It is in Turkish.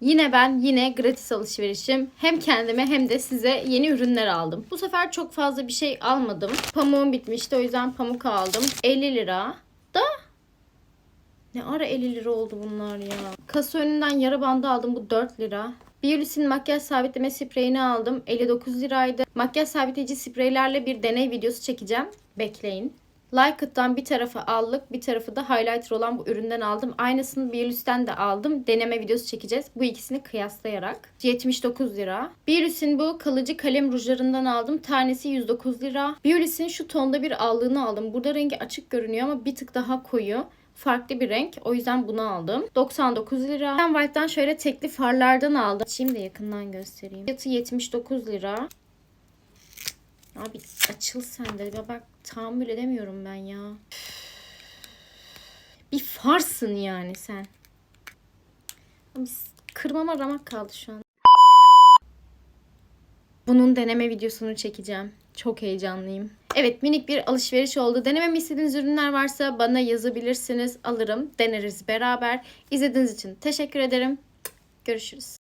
Yine ben yine gratis alışverişim. Hem kendime hem de size yeni ürünler aldım. Bu sefer çok fazla bir şey almadım. Pamuğum bitmişti o yüzden pamuk aldım. 50 lira. Da ne ara 50 lira oldu bunlar ya. Kasa önünden yara bandı aldım bu 4 lira. Biolis'in makyaj sabitleme spreyini aldım. 59 liraydı. Makyaj sabitleyici spreylerle bir deney videosu çekeceğim. Bekleyin. Lycut'tan bir tarafı allık, bir tarafı da highlighter olan bu üründen aldım. Aynısını Biolis'ten de aldım. Deneme videosu çekeceğiz. Bu ikisini kıyaslayarak. 79 lira. Biolis'in bu kalıcı kalem rujlarından aldım. Tanesi 109 lira. Biolis'in şu tonda bir allığını aldım. Burada rengi açık görünüyor ama bir tık daha koyu farklı bir renk. O yüzden bunu aldım. 99 lira. Ben White'dan şöyle tekli farlardan aldım. Şimdi yakından göstereyim. Fiyatı 79 lira. Abi açıl sen de. Bak tahammül edemiyorum ben ya. Bir farsın yani sen. Abi kırmama ramak kaldı şu an. Bunun deneme videosunu çekeceğim. Çok heyecanlıyım. Evet minik bir alışveriş oldu. Denememi istediğiniz ürünler varsa bana yazabilirsiniz. Alırım. Deneriz beraber. İzlediğiniz için teşekkür ederim. Görüşürüz.